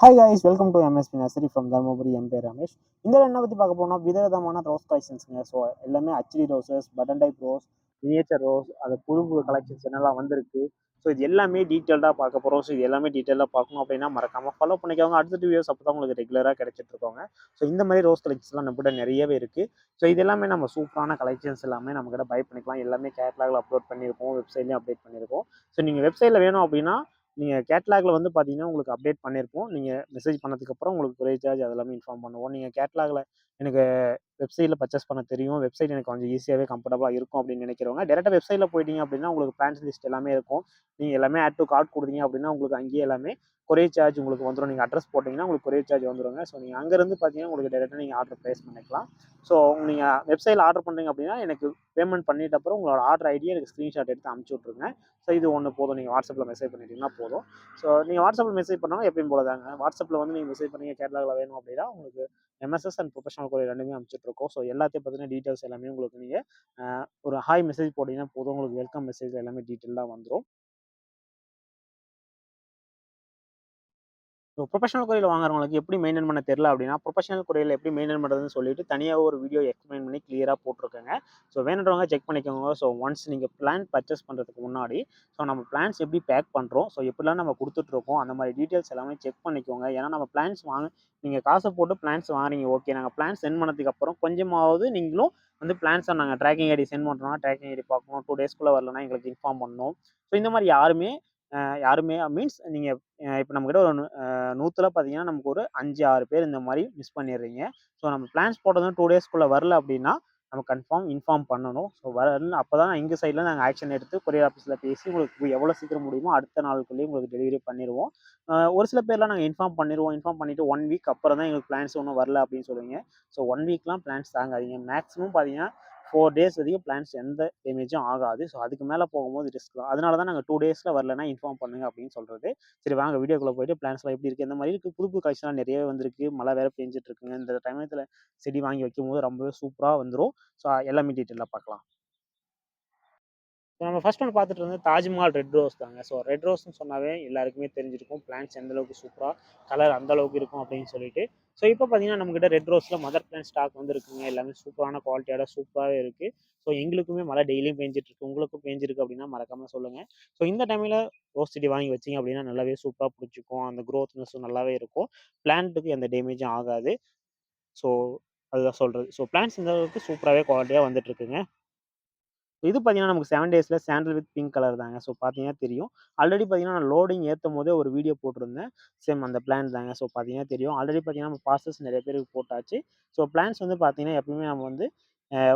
Hi guys welcome to MSP nursery from Dharmapuri எம் பேர் ரமேஷ். இந்த என்ன பற்றி பார்க்க போனால் விதவிதமான ரோஸ் கலெக்ஷன்ஸுங்க ஸோ எல்லாமே அச்சடி roses button type rose miniature rose அது புது புது கலெக்ஷன்ஸ் என்னெல்லாம் வந்திருக்கு. ஸோ இது எல்லாமே டீட்டெயில்டாக பார்க்க போகிறோம் ஸோ இது எல்லாமே டீட்டெயிலாக பார்க்கணும் அப்படின்னா மறக்காமல் ஃபாலோ பண்ணிக்கோங்க. அடுத்த வீடியோஸ் அப்போ தான் உங்களுக்கு ரெகுலராக கிடைச்சிட்டு இருக்கோங்க. ஸோ இந்த மாதிரி ரோஸ் கலெக்ஷன்ஸ்லாம் நம்மகிட்ட நிறையவே இருக்குது ஸோ இது எல்லாமே நம்ம சூப்பரான கலெக்ஷன்ஸ் எல்லாமே நம்மக்கிட்ட பை பண்ணிக்கலாம். எல்லாமே கேட்லாகில் அப்லோட் பண்ணியிருக்கோம். வெப்சைட்லேயும் அப்டேட் பண்ணியிருக்கோம். ஸோ நீங்கள் வெப்சைட்டில் வேணும் அப்படின்னா நீங்கள் கேட்லாகில் வந்து பார்த்தீங்கன்னா உங்களுக்கு அப்டேட் பண்ணியிருப்போம் நீங்கள் மெசேஜ் பண்ணதுக்கப்புறம் உங்களுக்கு குறை சார்ஜ் அதெல்லாமே இன்ஃபார்ம் பண்ணுவோம். நீங்கள் கேட்லாகில் எனக்கு வெப்சைட்டில் பர்ச்சேஸ் பண்ண தெரியும். வெப்சைட் எனக்கு கொஞ்சம் ஈஸியாகவே கம்ஃபர்டபுளாக இருக்கும் அப்படின்னு நினைக்கிறவங்க டேரெக்டாக வெப்சைட்டில் போயிட்டீங்க அப்படின்னா உங்களுக்கு பிளான்ஸ் லிஸ்ட் எல்லாமே இருக்கும். நீங்கள் எல்லாமே ஆட் டு கார்ட் கொடுத்தீங்க அப்படின்னா உங்களுக்கு அங்கேயே எல்லாமே கொரிய சார்ஜ் உங்களுக்கு வந்துடும் நீங்கள் அட்ரஸ் போட்டிங்கன்னா உங்களுக்கு கொரிய சார்ஜ் வந்துடுங்க ஸோ நீங்கள் அங்கேருந்து பார்த்தீங்கன்னா உங்களுக்கு டேரெக்டாக நீங்கள் ஆர்டர் ப்ளேஸ் பண்ணிக்கலாம். ஸோ நீங்கள் வெப்சைட்டில் ஆர்டர் பண்ணுறீங்க அப்படின்னா எனக்கு பேமெண்ட் பண்ணிட்ட அப்புறம் உங்களோட ஆர்டர் ஐடியை எனக்கு ஸ்க்ரீன்ஷாட் எடுத்து அமுச்சு விட்ருங்க ஸோ இது ஒன்று போதும். நீங்கள் வாட்ஸ்அப்பில் மெசேஜ் பண்ணிட்டீங்கன்னா போதும். ஸோ நீங்கள் வாட்ஸ்அப்பில் மெசேஜ் பண்ணாலும் எப்பயும் போல தாங்க வாட்ஸ்அப்பில் வந்து நீங்கள் மெசேஜ் பண்ணீங்க கேட்லாகில் வேணும் அப்படின்னா உங்களுக்கு எம்எஸ்எஸ் அண்ட் ப்ரொஃபஷனல் கொரியர் ரெண்டுமே அனுப்பிச்சிட்ருக்கோம் ஸோ எல்லாத்தையும் பார்த்தீங்கன்னா டீட்டெயில்ஸ் எல்லாமே உங்களுக்கு நீங்கள் ஒரு ஹாய் மெசேஜ் போட்டிங்கன்னா போதும். உங்களுக்கு வெல்கம் மெசேஜ் எல்லாமே டீட்டெயிலாக வந்துடும் ஸோ ப்ரொஃபஷனல் குறையில் வாங்குறவங்களுக்கு எப்படி மெயின்டைன் பண்ண தெரில அப்படின்னா ப்ரொஃபஷனல் குறையில் எப்படி மெயின்டைன் பண்ணுறதுன்னு சொல்லிட்டு தனியாக ஒரு வீடியோ எக்ஸ்பிளைன் பண்ணி கிளியராக போட்டிருக்கேங்க. ஸோ வேணுன்றவங்க செக் பண்ணிக்கோங்க. ஸோ ஒன்ஸ் நீங்கள் பிளான் பர்ச்சேஸ் பண்ணுறதுக்கு முன்னாடி ஸோ நம்ம பிளான்ஸ் எப்படி பேக் பண்ணுறோம் ஸோ எப்படிலாம் நம்ம கொடுத்துட்ருக்கோம் அந்த மாதிரி டீட்டெயில்ஸ் எல்லாமே செக் பண்ணிக்கோங்க. ஏன்னா நம்ம பிளான்ஸ் வாங்க நீங்கள் காசை போட்டு பிளான்ஸ் வாங்குறீங்க ஓகே நாங்கள் பிளான் சென்ட் பண்ணதுக்கு அப்புறம் கொஞ்சமாவது நீங்களும் வந்து பிளான்ஸை நாங்கள் ட்ராக்கிங் ஐடி சென்ட் பண்ணுறோம்னா ட்ராக்கிங் ஐடி பார்க்கணும். டூ டேஸ்க்குள்ளே வரலன்னா எங்களுக்கு இன்ஃபார்ம் பண்ணணும். ஸோ இந்த மாதிரி யாருமே யாருமே மீன்ஸ் நீங்கள் இப்போ நம்மக்கிட்ட ஒரு நூற்றில் பார்த்தீங்கன்னா நமக்கு ஒரு அஞ்சு ஆறு பேர் இந்த மாதிரி மிஸ் பண்ணிடுறீங்க. ஸோ நம்ம பிளான்ஸ் போட்டதும் டூ டேஸ்க்குள்ளே வரல அப்படின்னா நம்ம கன்ஃபார்ம் இன்ஃபார்ம் பண்ணணும். ஸோ வரல அப்போ தான் எங்கள் சைடில் நாங்கள் ஆக்ஷன் எடுத்து கொரியர் ஆஃபீஸில் பேசி உங்களுக்கு எவ்வளோ சீக்கிரம் முடியுமோ அடுத்த நாளுக்குள்ளேயே உங்களுக்கு டெலிவரி பண்ணிடுவோம் ஒரு சில பேர்லாம் நாங்கள் இன்ஃபார்ம் பண்ணிடுவோம் இன்ஃபார்ம் பண்ணிவிட்டு ஒன் வீக் அப்புறம் தான் எங்களுக்கு பிளான்ஸ் ஒன்றும் வரல அப்படின்னு சொல்லுவீங்க. ஸோ ஒன் வீக்லாம் பிளான்ஸ் தாங்காதீங்க. மேக்ஸிமம் பார்த்தீங்கன்னா ஃபோர் டேஸ் வரைக்கும் பிளான்ஸ் எந்த டேமேஜும் ஆகாது. ஸோ அதுக்கு மேலே போகும்போது ரிஸ்க் தான். அதனால தான் நாங்கள் டூ டேஸில் வரலன்னா இன்ஃபார்ம் பண்ணுங்க அப்படின்னு சொல்கிறது சரி வாங்க வீடியோக்குள்ளே போயிட்டு பிளான்ஸ்லாம் எப்படி இருக்குது இந்த மாதிரி இருக்குது புது புது கலெக்ஷன்லாம் நிறையவே வந்திருக்கு. மழை வேறு பெஞ்சிட்டு இருக்குங்க. இந்த டைமத்தில் செடி வாங்கி வைக்கும் போது ரொம்பவே சூப்பராக வந்துடும் ஸோ எல்லாமே டீட்டெயிலாக பார்க்கலாம். நம்ம ஃபஸ்ட் ஒன்று பார்த்துட்டு இருந்தது தாஜ்மஹால் ரெட் ரோஸ் தாங்க. ஸோ ரெட் ரோஸ்னு சொன்னாவே எல்லாருக்குமே தெரிஞ்சிருக்கும். பிளான்ஸ் எந்த அளவுக்கு சூப்பராக கலர் அந்த அளவுக்கு இருக்கும் அப்படின்னு சொல்லிட்டு. ஸோ இப்போ பார்த்தீங்கன்னா நம்மக்கிட்ட ரெட் ரோஸில் மதர் பிளான் ஸ்டாக் வந்துருக்குங்க. எல்லாமே சூப்பரான குவாலிட்டியோட சூப்பராகவே இருக்குது ஸோ எங்களுக்குமே மழை டெய்லியும் பேஞ்சிட்டு இருக்கு உங்களுக்கும் பேஞ்சிருக்கு அப்படின்னா மறக்காமல் சொல்லுங்கள் ஸோ இந்த டைமில் ரோஸ் செடி வாங்கி வச்சிங்க அப்படின்னா நல்லாவே சூப்பராக பிடிச்சிக்கும். அந்த க்ரோத்னஸும் நல்லாவே இருக்கும். பிளான்ட்டுக்கு எந்த டேமேஜும் ஆகாது. ஸோ அதுதான் சொல்கிறது ஸோ பிளான்ஸ் இந்த அளவுக்கு சூப்பராகவே குவாலிட்டியாக வந்துட்டு இருக்குங்க இது பார்த்தீங்கன்னா நமக்கு செவன் டேஸில் சாண்டல் வித் பிங்க் கலர் தாங்க. ஸோ பார்த்தீங்கன்னா தெரியும். ஆல்ரெடி பார்த்தீங்கன்னா நான் லோடிங் ஏற்றும் போதே ஒரு வீடியோ போட்டிருந்தேன். சேம் அந்த பிளான் தாங்க. ஸோ பார்த்தீங்கன்னா தெரியும். ஆல்ரெடி பார்த்தீங்கன்னா நம்ம பார்சல்ஸ் நிறைய பேருக்கு போட்டாச்சு. ஸோ பிளான்ஸ் வந்து பார்த்தீங்கன்னா எப்பவுமே நம்ம வந்து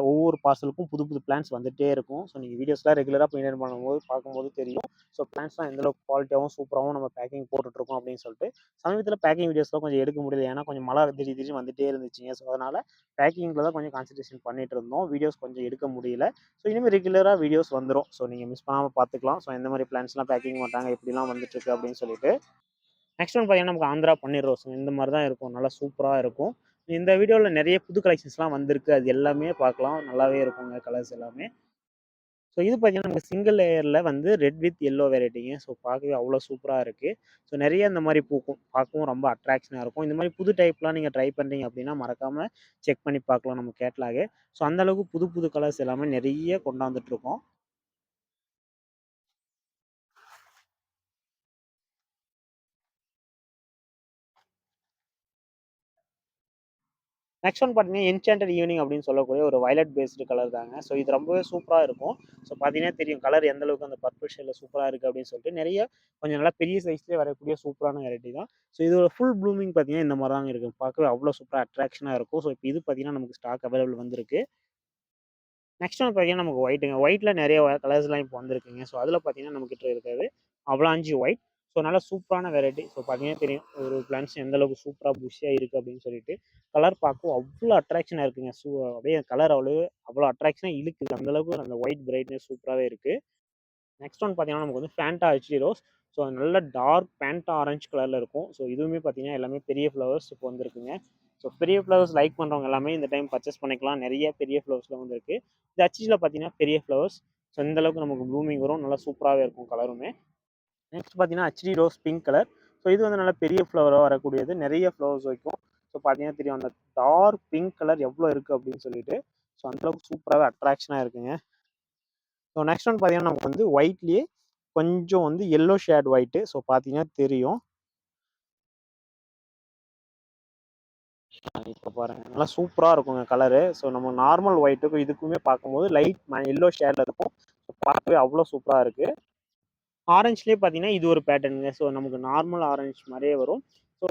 ஒவ்வொரு பார்சலுக்கும் புது புது பிளான்ஸ் வந்துகிட்டே இருக்கும். ஸோ நீங்கள் வீடியோஸ்லாம் ரெகுலராக மெயின்டைன் பண்ணும்போது பார்க்கும்போது தெரியும். ஸோ பிளான்ஸ்லாம் எந்தளவுக்கு குவாலிட்டியாகவும் சூப்பராகவும் நம்ம பேக்கிங் போட்டுட்ருக்கோம் அப்படின்னு சொல்லிட்டு சமீபத்தில் பேக்கிங் வீடியோஸ்லாம் கொஞ்சம் எடுக்க முடியல. ஏன்னா கொஞ்சம் மழை திடீர் திடீர்னு வந்துகிட்டே இருந்துச்சுங்க. ஸோ அதனால் பேக்கிங்கில் தான் கொஞ்சம் கான்சன்ட்ரேஷன் பண்ணிட்டு இருந்தோம். வீடியோஸ் கொஞ்சம் எடுக்க முடியல. ஸோ இனிமேல் ரெகுலராக வீடியோஸ் வந்துடும் ஸோ நீங்கள் மிஸ் பண்ணாமல் பார்த்துக்கலாம். ஸோ எந்த மாதிரி பிளான்ஸ்லாம் பேக்கிங் பண்ணுறாங்க எப்படிலாம் வந்துட்டுருக்கு அப்படின்னு சொல்லிட்டு. நெக்ஸ்ட் ஒன் பார்த்தீங்கன்னா நமக்கு ஆந்திரா பன்னீர் ரோஸ் இந்த மாதிரி தான் இருக்கும். நல்லா சூப்பராக இருக்கும். இந்த வீடியோவில் நிறைய புது கலெக்ஷன்ஸ்லாம் வந்திருக்கு. அது எல்லாமே பார்க்கலாம். நல்லாவே இருக்குங்க கலர்ஸ் எல்லாமே. ஸோ இது பார்த்தீங்கன்னா நமக்கு சிங்கிள் லேயரில் வந்து ரெட் வித் எல்லோ வெரைட்டிங்க ஸோ பார்க்கவே அவ்வளோ சூப்பராக இருக்குது ஸோ நிறைய இந்த மாதிரி பூக்கும். பார்க்கவும் ரொம்ப அட்ராக்ஷனாக இருக்கும். இந்த மாதிரி புது டைப்லாம் நீங்கள் ட்ரை பண்ணுறீங்க அப்படின்னா மறக்காமல் செக் பண்ணி பார்க்கலாம் நம்ம கேட்லாகு ஸோ அந்தளவுக்கு புது புது கலர்ஸ் எல்லாமே நிறைய கொண்டாந்துட்ருக்கோம் நெக்ஸ்ட் ஒன் பார்த்தீங்கன்னா என்சாண்டட் ஈவினிங் அப்படின்னு சொல்லக்கூடிய ஒரு வயலட் பேஸ்டு கலர் தாங்க. ஸோ இது ரொம்பவே சூப்பராக இருக்கும். ஸோ பார்த்தீங்கன்னா தெரியும் கலர் எந்த அளவுக்கு அந்த பர்பிள் ஷேடில் சூப்பராக இருக்குது அப்படின்னு சொல்லிட்டு. நிறைய கொஞ்சம் நல்லா பெரிய சைஸ்லேயே வரக்கூடிய சூப்பரான வெரைட்டி தான். ஸோ இதோட ஃபுல் ப்ளூமிங் பார்த்தீங்கன்னா இந்த மாதிரி தாங்க இருக்கும் பார்க்கவே அவ்வளோ சூப்பராக அட்ராக்ஷனாக இருக்கும். ஸோ இப்போ இது பார்த்தீங்கன்னா நமக்கு ஸ்டாக் அவைலபிள் வந்திருக்கு. நெக்ஸ்ட் ஒன்று பார்த்தீங்கன்னா நமக்கு ஒயிட்டுங்க ஒயிட்டில் நிறைய கலர்ஸ்லாம் இப்போ வந்திருக்குங்க. ஸோ அதில் பார்த்தீங்கன்னா நம்மக்கிட்ட இருக்கிறது அவ்வளோ அஞ்சு ஒயிட் ஸோ நல்லா சூப்பரான வெரைட்டி ஸோ பார்த்தீங்கன்னா தெரியும். ஒரு பிளான்ஸ் எந்த அளவுக்கு சூப்பராக புஷியாக இருக்குது அப்படின்னு சொல்லிட்டு. கலர் பார்க்கவும் அவ்வளோ அட்ராக்ஷனாக இருக்குங்க. சூ அப்படியே கலர் அவ்வளோ அவ்வளோ அட்ராக்ஷனாக இழுக்குது. அந்தளவுக்கு அந்த ஒயிட் பிரைட்னஸ் சூப்பராகவே இருக்குது நெக்ஸ்ட் ஒன் பார்த்தீங்கன்னா நமக்கு வந்து ஃபேண்டா ஹெச்டி ரோஸ் ஸோ நல்ல டார்க் பேண்டா ஆரஞ்சு கலரில் இருக்கும். ஸோ இதுவுமே பார்த்தீங்கன்னா எல்லாமே பெரிய ஃப்ளவர்ஸ் இப்போ வந்துருக்குங்க. ஸோ பெரிய ஃப்ளவர்ஸ் லைக் பண்ணுறவங்க எல்லாமே இந்த டைம் பர்ச்சேஸ் பண்ணிக்கலாம். நிறைய பெரிய ஃப்ளவர்ஸில் வந்துருக்கு. இந்த ஹச்சியில் பார்த்தீங்கன்னா பெரிய ஃப்ளவர்ஸ் ஸோ இந்த அளவுக்கு நமக்கு ப்ளூமிங் வரும். நல்லா சூப்பராகவே இருக்கும் கலருமே நெக்ஸ்ட் பார்த்தீங்கன்னா HD rose pink colour so இது வந்து நல்லா பெரிய ஃப்ளவராக வரக்கூடியது. நிறைய ஃப்ளவர்ஸ் வைக்கும். ஸோ பார்த்தீங்கன்னா தெரியும் அந்த டார்க் பிங்க் கலர் எவ்வளோ இருக்குது அப்படின்னு சொல்லிட்டு. ஸோ அந்தளவுக்கு சூப்பராகவே அட்ராக்ஷனாக இருக்குங்க. ஸோ நெக்ஸ்ட் ஒன் பார்த்தீங்கன்னா நமக்கு வந்து ஒயிட்லேயே கொஞ்சம் வந்து எல்லோ ஷேட் ஒயிட்டு ஸோ பார்த்தீங்கன்னா தெரியும். இப்போ பாருங்கள் நல்லா சூப்பராக இருக்குங்க கலரு ஸோ நம்ம நார்மல் ஒயிட்டுக்கும் இதுக்குமே பார்க்கும்போது லைட் எல்லோ ஷேடில் இருக்கும். ஸோ பார்க்கவே அவ்வளோ சூப்பராக இருக்குது ஆரஞ்சுலேயே பார்த்தீங்கன்னா இது ஒரு பேட்டர்னுங்க ஸோ நமக்கு நார்மல் ஆரஞ்சு மாதிரியே வரும். ஸோ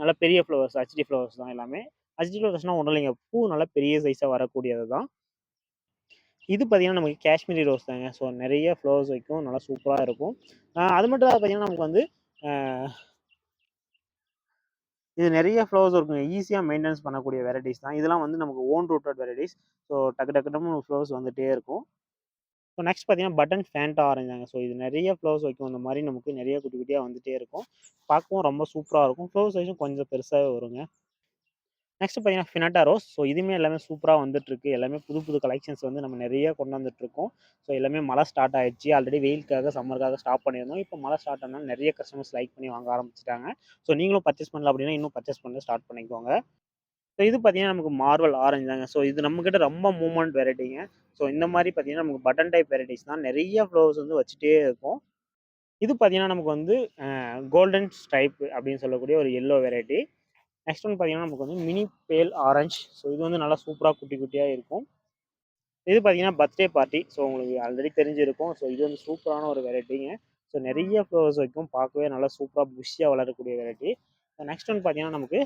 நல்ல பெரிய ஃப்ளவர்ஸ் ஹச்டி ஃப்ளவர்ஸ் தான் எல்லாமே. ஹச்டி ஃப்ளவர்ஸ்னால் ஒன்றும் இல்லைங்க. பூ நல்லா பெரிய சைஸாக வரக்கூடியது தான். இது பார்த்தீங்கன்னா நமக்கு காஷ்மீரி ரோஸ் தாங்க. ஸோ நிறைய ஃப்ளவர்ஸ் வைக்கும். நல்லா சூப்பராக இருக்கும். அது மட்டும் பார்த்தீங்கன்னா நமக்கு வந்து இது நிறைய ஃப்ளவர்ஸ் இருக்குங்க. ஈஸியாக மெயின்டெனன்ஸ் பண்ணக்கூடிய வெரைட்டிஸ் தான். இதெல்லாம் வந்து நமக்கு ஓன் ரூட்டட் வெரைட்டிஸ் ஸோ டக்கு டக்குன்னு ஃப்ளவர்ஸ் வந்துகிட்டே இருக்கும். ஸோ நெக்ஸ்ட் பார்த்தீங்கன்னா பட்டன் ஃபேண்டா ஆரஞ்சாங்க ஸோ இது நிறைய ஃப்ளவர்ஸ் வைக்கும். அந்த மாதிரி நமக்கு நிறைய குட்டி குட்டியாக வந்துகிட்டே இருக்கும். பார்க்கவும் ரொம்ப சூப்பராக இருக்கும். ஃப்ளவர் வைஸும் கொஞ்சம் பெருசாகவே வருங்க. நெக்ஸ்ட் பார்த்தீங்கன்னா ஃபினட்டா ரோஸ் ஸோ இதுவுமே எல்லாமே சூப்பராக வந்துட்டுருக்கு. எல்லாமே புது புது கலெக்ஷன்ஸ் வந்து நம்ம நிறைய கொண்டு வந்துட்டுருக்கோம் ஸோ எல்லாமே மழை ஸ்டார்ட் ஆயிடுச்சு. ஆல்ரெடி வெயிலுக்காக சம்மருக்காக ஸ்டாப் பண்ணியிருந்தோம். இப்போ மழை ஸ்டார்ட் ஆனால் நிறைய கஸ்டமர்ஸ் லைக் பண்ணி வாங்க ஆரம்பிச்சிட்டாங்க. ஸோ நீங்களும் பர்ச்சேஸ் பண்ணல அப்படின்னா இன்னும் பர்ச்சேஸ் பண்ண ஸ்டார்ட் பண்ணிக்கோங்க. ஸோ இது பார்த்தீங்கன்னா நமக்கு மார்வல் ஆரஞ்சு தாங்க. ஸோ இது நம்மக்கிட்ட ரொம்ப மூமெண்ட் வெரைட்டிங்க ஸோ இந்த மாதிரி பார்த்தீங்கன்னா நமக்கு பட்டன் டைப் வெரைட்டிஸ் தான். நிறைய ஃப்ளவர்ஸ் வந்து வச்சுட்டே இருக்கும். இது பார்த்தீங்கன்னா நமக்கு வந்து கோல்டன் ஸ்டைப் அப்படின்னு சொல்லக்கூடிய ஒரு எல்லோ வெரைட்டி நெக்ஸ்ட் ஒன் பார்த்தீங்கன்னா நமக்கு வந்து மினி பேல் ஆரஞ்சு ஸோ இது வந்து நல்லா சூப்பராக குட்டி குட்டியாக இருக்கும். இது பார்த்தீங்கன்னா பர்த்டே பார்ட்டி ஸோ உங்களுக்கு ஆல்ரெடி தெரிஞ்சிருக்கும். ஸோ இது வந்து சூப்பரான ஒரு வெரைட்டிங்க ஸோ நிறைய ஃப்ளவர்ஸ் வைக்கும். பார்க்கவே நல்லா சூப்பராக புஷியாக வளரக்கூடிய வெரைட்டி நெக்ஸ்ட் ஒன் பார்த்தீங்கன்னா நமக்கு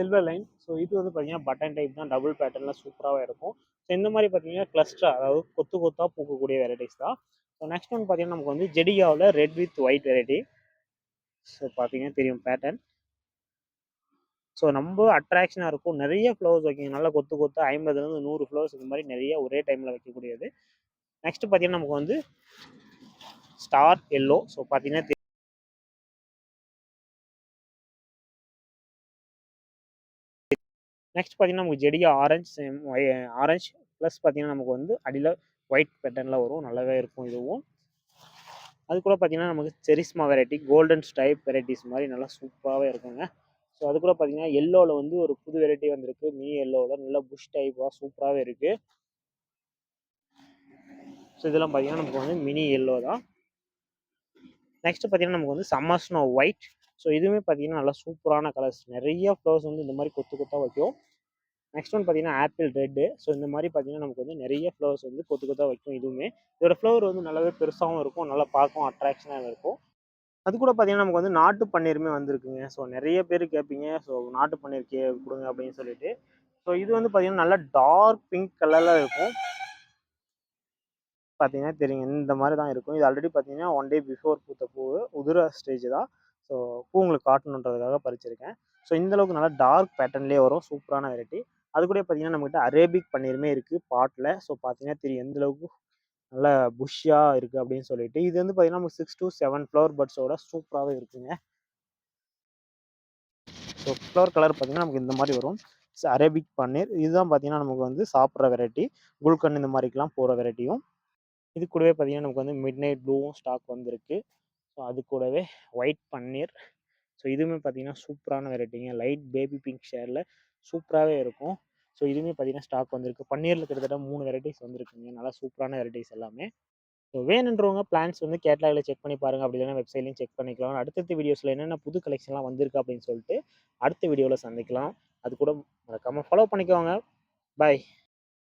சில்வர் லைன் ஸோ இது வந்து பார்த்தீங்கன்னா பட்டன் டைப் தான். டபுள் பேட்டர்னில் சூப்பராகவே இருக்கும். ஸோ இந்த மாதிரி பார்த்தீங்கன்னா கிளஸ்டர் அதாவது கொத்து கொத்தாக பூக்கக்கூடிய வெரைட்டிஸ் தான். ஸோ நெக்ஸ்ட் ஒன் பார்த்தீங்கன்னா நமக்கு வந்து ஜெடிகாவில் red with white variety so பார்த்தீங்கன்னா தெரியும் பேட்டர்ன் ஸோ ரொம்ப அட்ராக்ஷனாக இருக்கும். நிறைய ஃப்ளவர்ஸ் வைக்கிங்க நல்லா கொத்து கொத்து ஐம்பதுலேருந்து நூறு ஃப்ளவர்ஸ் இந்த மாதிரி நிறைய ஒரே டைமில் வைக்கக்கூடியது. நெக்ஸ்ட் பார்த்தீங்கன்னா நமக்கு வந்து ஸ்டார் எல்லோ ஸோ பார்த்தீங்கன்னா நெக்ஸ்ட் பார்த்தீங்கன்னா நமக்கு ஜெடியா ஆரஞ்ச் ஆரஞ்ச் ப்ளஸ் பார்த்தீங்கன்னா நமக்கு வந்து அடியில் ஒயிட் பேட்டர்னில் வரும். நல்லாவே இருக்கும் இதுவும். அது கூட பார்த்தீங்கன்னா நமக்கு charisma variety golden stripe varieties மாதிரி நல்லா சூப்பராகவே இருக்குங்க. ஸோ அது கூட பார்த்தீங்கன்னா எல்லோவில் வந்து ஒரு புது வெரைட்டி வந்திருக்கு. மினி எல்லோவில் நல்லா புஷ் டைப்பாக சூப்பராகவே இருக்குது ஸோ இதெல்லாம் பார்த்தீங்கன்னா நமக்கு வந்து மினி எல்லோ தான். நெக்ஸ்ட் பார்த்தீங்கன்னா நமக்கு வந்து சம்மர் ஸ்னோ ஒயிட் ஸோ இதுவுமே பார்த்தீங்கன்னா நல்லா சூப்பரான கலர்ஸ் நிறைய ஃப்ளவர்ஸ் வந்து இந்த மாதிரி கொத்து கொத்தாக வைக்கும். நெக்ஸ்ட் ஒன் பார்த்தீங்கன்னா ஆப்பிள் ரெட்டு ஸோ இந்த மாதிரி பார்த்தீங்கன்னா நமக்கு வந்து நிறைய ஃப்ளவர்ஸ் வந்து கொத்து கொத்தாக வைக்கும் இதுவுமே. இதோட ஃப்ளவர் வந்து நல்லாவே பெருசாகவும் இருக்கும். நல்லா பார்க்கும் அட்ராக்ஷனாக இருக்கும். அது கூட பார்த்தீங்கன்னா நமக்கு வந்து நாட்டு பன்னீருமே வந்திருக்குங்க. ஸோ நிறைய பேர் கேட்பீங்க ஸோ நாட்டு பன்னீர் கே கொடுங்க அப்படின்னு சொல்லிட்டு. ஸோ இது வந்து பார்த்தீங்கன்னா நல்லா டார்க் பிங்க் கலரில் இருக்கும். பார்த்தீங்கன்னா தெரியுங்க இந்த மாதிரி தான் இருக்கும். இது ஆல்ரெடி பார்த்தீங்கன்னா ஒன் டே பிஃபோர் பூத்த பூ உதிர ஸ்டேஜ் தான். ஸோ பூ உங்களுக்கு காட்டணுன்றதுக்காக பறிச்சிருக்கேன். ஸோ இந்தளவுக்கு நல்லா டார்க் பேட்டர்ன்லேயே வரும். சூப்பரான வெரைட்டி அது கூட பார்த்தீங்கன்னா நம்மகிட்ட அரேபிக் பன்னீருமே இருக்குது பாட்டில். ஸோ பார்த்தீங்கன்னா தெரியும். எந்தளவுக்கு நல்லா புஷ்ஷாக இருக்குது அப்படின்னு சொல்லிட்டு. இது வந்து பார்த்தீங்கன்னா நமக்கு சிக்ஸ் டு செவன் ஃப்ளவர் பட்ஸோட சூப்பராகவே இருக்குங்க. ஸோ ஃப்ளவர் கலர் பார்த்தீங்கன்னா நமக்கு இந்த மாதிரி வரும். அரேபிக் பன்னீர். இதுதான் பார்த்தீங்கன்னா நமக்கு வந்து சாப்பிட்ற வெரைட்டி குல்கன் இந்த மாதிரிக்கெலாம் போகிற வெரைட்டியும் இது கூடவே பார்த்தீங்கன்னா நமக்கு வந்து மிட் நைட் ப்ளூவும் ஸ்டாக் வந்திருக்கு. ஸோ அது கூடவே ஒயிட் பன்னீர் ஸோ இதுவுமே பார்த்தீங்கன்னா சூப்பரான வெரைட்டிங்க லைட் பேபி பிங்க் ஷேரில் சூப்பராகவே இருக்கும். ஸோ இதுவுமே பார்த்தீங்கன்னா ஸ்டாக் வந்திருக்கு. பன்னீரில் கிட்டத்தட்ட மூணு வெரைட்டிஸ் வந்திருக்குங்க. நல்லா சூப்பரான வெரைட்டிஸ் எல்லாமே. ஸோ வேணுன்றவங்க பிளான்ஸ் வந்து கேட்லாகில் செக் பண்ணி பாருங்கள் அப்படி இல்லைனா வெப்சைட்லையும் செக் பண்ணிக்கலாம். அடுத்தடுத்த வீடியோஸில் என்னென்ன புது கலெக்ஷன்லாம் வந்திருக்கு அப்படின்னு சொல்லிட்டு அடுத்த வீடியோவில் சந்திக்கலாம். அது கூட மறக்காமல் ஃபாலோ பண்ணிக்கோங்க. பாய்